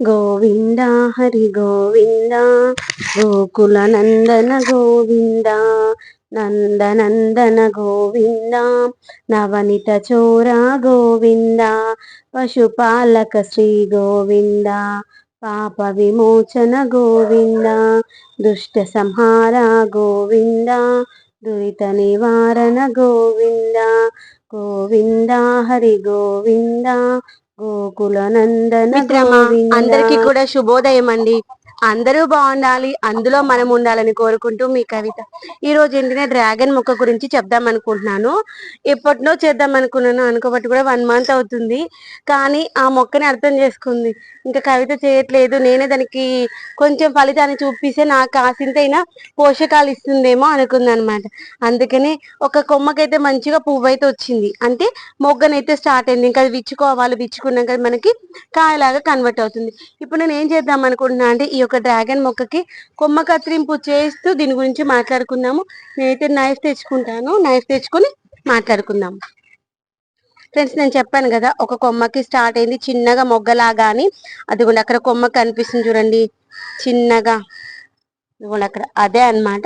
గోవింద హరి గోవింద గోకుల నందన గోవింద నందనందన గోవింద నవనిత చోర గోవింద పశుపాలక శ్రీ గోవింద పాప విమోచన గోవింద దుష్ట సంహార గోవింద దురిత నివారణ గోవింద గోవింద హరి గోవింద గోకుల నందన అందరికి కూడా శుభోదయం అండి అందరూ బాగుండాలి అందులో మనం ఉండాలని కోరుకుంటూ మీ కవిత. ఈ రోజు ఏంటంటే డ్రాగన్ మొక్క గురించి చెప్దాం అనుకుంటున్నాను. ఎప్పటినో చేద్దాం అనుకున్నాను అనుకోబట్టి కూడా వన్ మంత్ అవుతుంది. కానీ ఆ మొక్కని అర్థం చేసుకుంది. ఇంకా కవిత చేయట్లేదు. నేనే దానికి కొంచెం ఫలితాన్ని చూపిస్తే నాకు కాసింతైనా పోషకాలు ఇస్తుందేమో అనుకుంది అనమాట అందుకని ఒక కొమ్మకైతే మంచిగా పువ్వు అయితే వచ్చింది. అంటే మొగ్గనైతే స్టార్ట్ అయింది. ఇంకా అది విచ్చుకోవాలి విచ్చుకున్నాక మనకి కాయలాగా కన్వర్ట్ అవుతుంది. ఇప్పుడు నేను ఏం చేద్దాం అనుకుంటున్నా అంటే ఈ ఒక డ్రాగన్ మొక్కకి కొమ్మ కత్తిరింపు చేస్తూ దీని గురించి మాట్లాడుకుందాము. నేనైతే నైఫ్ తెచ్చుకుంటాను. నైఫ్ తెచ్చుకొని మాట్లాడుకుందాం ఫ్రెండ్స్ నేను చెప్పాను కదా ఒక కొమ్మకి స్టార్ట్ అయింది చిన్నగా మొగ్గలాగా అని అది కూడా అక్కడ కొమ్మ కనిపిస్తుంది చూడండి. చిన్నగా అక్కడ అదే అనమాట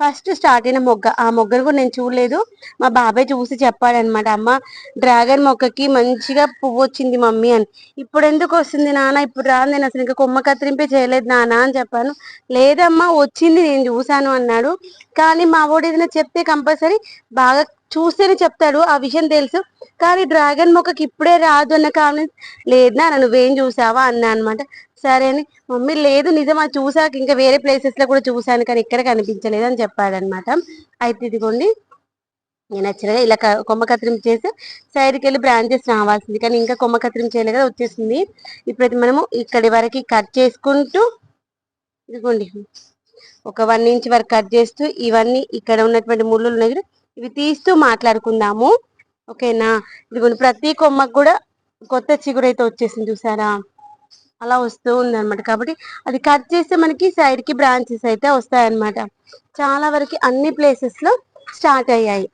ఫస్ట్ స్టార్ట్ అయిన మొగ్గ. ఆ మొగ్గను కూడా నేను చూడలేదు. మా బాబాయ్ చూసి చెప్పాడనమాట అమ్మ డ్రాగన్ మొక్కకి మంచిగా పువ్వు వచ్చింది మమ్మీ అని. ఇప్పుడు ఎందుకు వస్తుంది నాన్న? ఇప్పుడు రాదు నేను అసలు ఇంకా కొమ్మ కత్తిరింపే చేయలేదు నాన్న అని చెప్పాను. లేదమ్మా వచ్చింది నేను చూశాను అన్నాడు. కానీ మా వాడు ఏదైనా చెప్తే కంపల్సరీ బాగా చూస్తేనే చెప్తాడు ఆ విషయం తెలుసు. కానీ డ్రాగన్ మొక్కకి ఇప్పుడే రాదు అన్న కారణం లేదు నా నువ్వేం చూసావా అన్నా అనమాట సరే అని మమ్మీ లేదు నిజమా చూసాక ఇంకా వేరే ప్లేసెస్లో కూడా చూసాను కానీ ఇక్కడ కనిపించలేదు అని చెప్పాడనమాట అయితే ఇదిగోండి నేను నచ్చినగా ఇలా కొమ్మ కత్తిరింపు చేసి సైడ్కి వెళ్ళి బ్రాంచెస్ రావాల్సింది. కానీ ఇంకా కొమ్మ కత్తిరింపు చేయలేదు వచ్చేసింది. ఇప్పుడైతే మనము ఇక్కడి వరకు కట్ చేసుకుంటూ ఇదిగోండి ఒక వన్ ఇంచ్ వరకు కట్ చేస్తూ ఇవన్నీ ఇక్కడ ఉన్నటువంటి ముళ్ళు ఉన్నాయి ఇవి తీస్తూ మాట్లాడుకుందాము. ఓకేనా? ఇదిగోండి ప్రతి కొమ్మకు కూడా కొత్త చిగురు అయితే వచ్చేసింది చూసారా? అలా వస్తూ ఉందన్నమాట. కాబట్టి అది కట్ చేస్తే మనకి సైడ్కి బ్రాంచెస్ అయితే వస్తాయన్నమాట. చాలా వరకు అన్ని ప్లేసెస్లో స్టార్ట్ అయ్యాయి.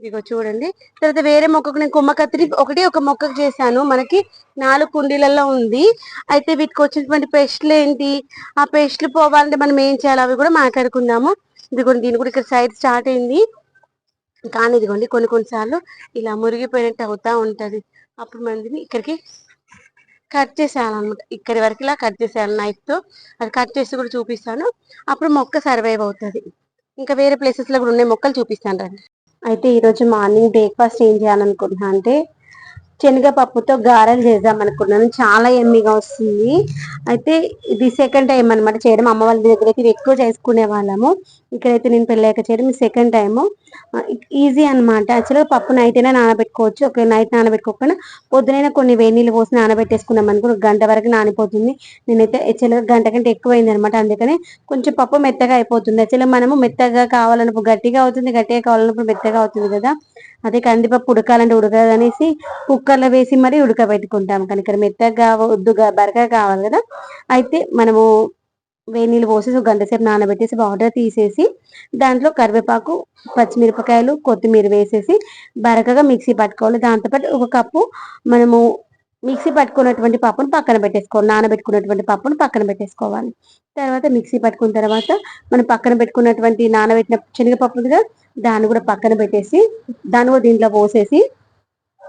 ఇదిగో చూడండి. తర్వాత వేరే మొక్కకు నేను కొమ్మ కత్తిరి ఒకటి ఒక మొక్కకు చేశాను. మనకి నాలుగు కుండీలలో ఉంది. అయితే వీటికి వచ్చినటువంటి పెస్ట్లు ఏంటి? ఆ పెస్ట్లు పోవాలంటే మనం ఏం చేయాలి అవి కూడా మాట్లాడుకుందాము. ఇదిగోండి దీని కూడా ఇక్కడ సైడ్ స్టార్ట్ అయింది. కానీ ఇదిగోండి కొన్ని కొన్నిసార్లు ఇలా మురిగిపోయినట్టు అవుతా ఉంటుంది. అప్పుడు మందిని ఇక్కడికి కట్ చేసేయాలన్నమాట. ఇక్కడి వరకు ఇలా కట్ చేసేయాలి నైఫ్తో అది కట్ చేసి కూడా చూపిస్తాను. అప్పుడు మొక్క సర్వైవ్ అవుతుంది. ఇంకా వేరే ప్లేసెస్లో కూడా ఉన్నాయి మొక్కలు చూపిస్తాను రండి. అయితే ఈరోజు మార్నింగ్ బ్రేక్ఫాస్ట్ ఏం చేయాలనుకుంటున్నా అంటే శనగపప్పుతో గారెలు చేద్దాం అనుకున్నాను. చాలా ఎమ్మిగా వస్తుంది. అయితే ఇది సెకండ్ టైం అనమాట చేయడం. అమ్మ వాళ్ళ దగ్గర ఎక్కువ చేసుకునే వాళ్ళము. ఇక్కడైతే నేను పెళ్ళాక చేయడం సెకండ్ టైము ఈజీ అనమాట యాక్చువల్గా పప్పు నైట్ అయినా నానబెట్టుకోవచ్చు. ఒక నైట్ నానబెట్టుకోకుండా పొద్దునైనా కొన్ని వేడి నీళ్ళు పోసి నానబెట్టేసుకున్నాం అనుకో గంట వరకు నానిపోతుంది. నేనైతే యాక్చువల్గా గంట కంటే ఎక్కువైంది అనమాట అందుకని కొంచెం పప్పు మెత్తగా అయిపోతుంది. యాక్చువల్గా మనము మెత్తగా కావాలన్నప్పుడు గట్టిగా అవుతుంది గట్టిగా కావాలన్నప్పుడు మెత్తగా అవుతుంది కదా. అదే కందిపప్పు ఉడకాలంటే ఉడకదనేసి కుక్కర్లో వేసి మరీ ఉడకబెట్టుకుంటాం. కానీ ఇక్కడ మెత్తగా వద్దుగా బరకగా కావాలి కదా. అయితే మనము వేడి నీళ్ళు పోసేసి ఒక గంట సేపు నానబెట్టేసి వాటర్ తీసేసి దాంట్లో కరివేపాకు పచ్చిమిరపకాయలు కొత్తిమీర వేసేసి బరకగా మిక్సీ పట్టుకోవాలి. దాంతోపాటు ఒక కప్పు మనము మిక్సీ పట్టుకున్నటువంటి పప్పును పక్కన పెట్టేసుకోవాలి. నానబెట్టుకున్నటువంటి పప్పును పక్కన పెట్టేసుకోవాలి. తర్వాత మిక్సీ పట్టుకున్న తర్వాత మనం పక్కన పెట్టుకున్నటువంటి నానబెట్టిన శనగపప్పు కదా దాన్ని కూడా పక్కన పెట్టేసి దాన్ని కూడా దీంట్లో పోసేసి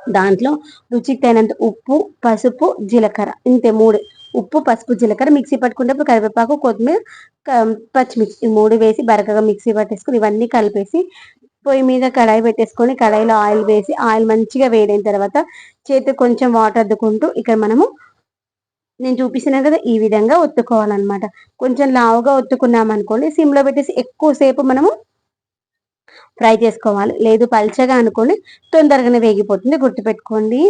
దాంట్లో రుచికి తగినంత ఉప్పు పసుపు జీలకర్ర ఇంతే మూడు ఉప్పు పసుపు జీలకర్ర మిక్సీ పట్టుకునేప్పుడు కరివేపాకు కొత్తిమీర పచ్చిమిర్చి ఈ మూడు వేసి బరకగా మిక్సీ పట్టేసుకుని ఇవన్నీ కలిపేసి పొయ్యి మీద కడాయి పెట్టేసుకొని కడాయిలో ఆయిల్ వేసి ఆయిల్ మంచిగా వేడైన తర్వాత చేతి కొంచెం వాటర్ అద్దుకుంటూ ఇక్కడ మనము నేను చూపిస్తున్నా కదా ఈ విధంగా ఒత్తుకోవాలన్నమాట. కొంచెం లావుగా ఒత్తుకున్నాం అనుకోండి సిమ్లో పెట్టేసి ఎక్కువసేపు మనము ఫ్రై చేసుకోవాలి. లేదు పల్చగా అనుకోండి తొందరగానే వేగిపోతుంది. గుర్తుపెట్టుకోండి.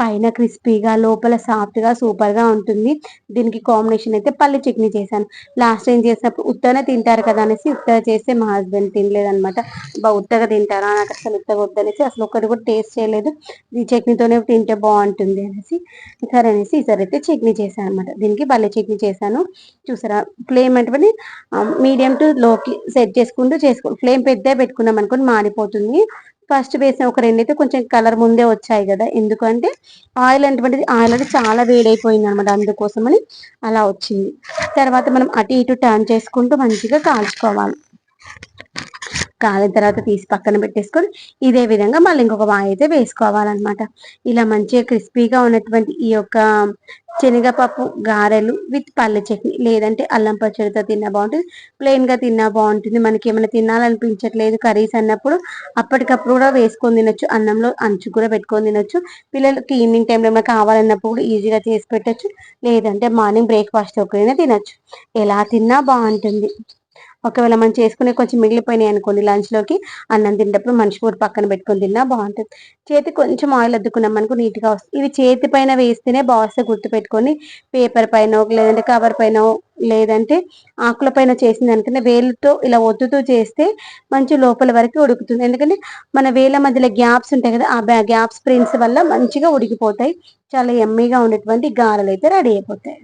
పైన క్రిస్పీగా లోపల సాఫ్ట్గా సూపర్గా ఉంటుంది. దీనికి కాంబినేషన్ అయితే పల్లి చట్నీ చేశాను. లాస్ట్ టైం చేసినప్పుడు ఉత్తగా తింటారు కదా అనేసి ఉత్తగా చేస్తే మా హస్బెండ్ తినలేదనమాట బా ఉత్తగా తింటారా? నాకు అసలు ఉత్తగా వద్దనేసి అసలు ఒకటి కూడా టేస్ట్ చేయలేదు. ఈ చట్నీతోనే తింటే బాగుంటుంది అనేసి సరే అనేసి ఈసారి అయితే చట్నీ చేశాను అనమాట దీనికి పల్లి చట్నీ చేశాను. చూసారా? ఫ్లేమ్ అంటే మీడియం టు లోకి సెట్ చేసుకుంటూ చేసుకోండి ఫ్లేమ్ పెద్ద పెట్టుకున్నాం అనుకోండి మాడిపోతుంది. ఫస్ట్ వేసిన ఒక రెండు అయితే కొంచెం కలర్ ముందే వచ్చాయి కదా. ఎందుకంటే ఆయిల్ అటువంటిది ఆయిల్ అనేది చాలా వేడైపోయింది అనమాట అందుకోసమని అలా వచ్చింది. తర్వాత మనం అటు ఇటు టర్న్ చేసుకుంటూ మంచిగా కాల్చుకోవాలి. కాలిన తర్వాత తీసి పక్కన పెట్టేసుకొని ఇదే విధంగా మళ్ళీ ఇంకొక వాయి అయితే వేసుకోవాలన్నమాట. ఇలా మంచిగా క్రిస్పీగా ఉన్నటువంటి ఈ యొక్క శనగపప్పు గారెలు విత్ పల్లె చట్నీ లేదంటే అల్లం పచ్చడితో తిన్నా బాగుంటుంది. ప్లెయిన్గా తిన్నా బాగుంటుంది. మనకి ఏమైనా తినాలనిపించట్లేదు కర్రీస్ అన్నప్పుడు అప్పటికప్పుడు కూడా వేసుకొని తినొచ్చు. అన్నంలో అంచు కూడా పెట్టుకొని తినొచ్చు. పిల్లలకి ఈవినింగ్ టైంలో ఏమైనా కావాలన్నప్పుడు కూడా ఈజీగా చేసి పెట్టచ్చు. లేదంటే మార్నింగ్ బ్రేక్ఫాస్ట్ ఒకరైనా తినొచ్చు. ఎలా తిన్నా బాగుంటుంది. ఒకవేళ మనం చేసుకునే కొంచెం మిగిలిపోయినాయి అనుకోండి లంచ్లోకి అన్నం తినేటప్పుడు మనిషి కూడా పక్కన పెట్టుకొని తిన్నా బాగుంటుంది. చేతి కొంచెం ఆయిల్ అద్దుకున్నాం అనుకో నీట్గా వస్తుంది ఇవి చేతి పైన వేస్తేనే బాగా గుర్తు పెట్టుకొని పేపర్ పైన లేదంటే కవర్ పైన లేదంటే ఆకుల పైన చేసింది అనుకుంటే వేలుతో ఇలా ఒత్తుతూ చేస్తే మంచి లోపల వరకు ఉడుకుతుంది. ఎందుకంటే మన వేల మధ్యలో గ్యాప్స్ ఉంటాయి కదా ఆ గ్యాప్స్ ప్రింట్స్ వల్ల మంచిగా ఉడికిపోతాయి. చాలా ఎమ్మీగా ఉండేటువంటి గారెలు అయితే రెడీ అయిపోతాయి.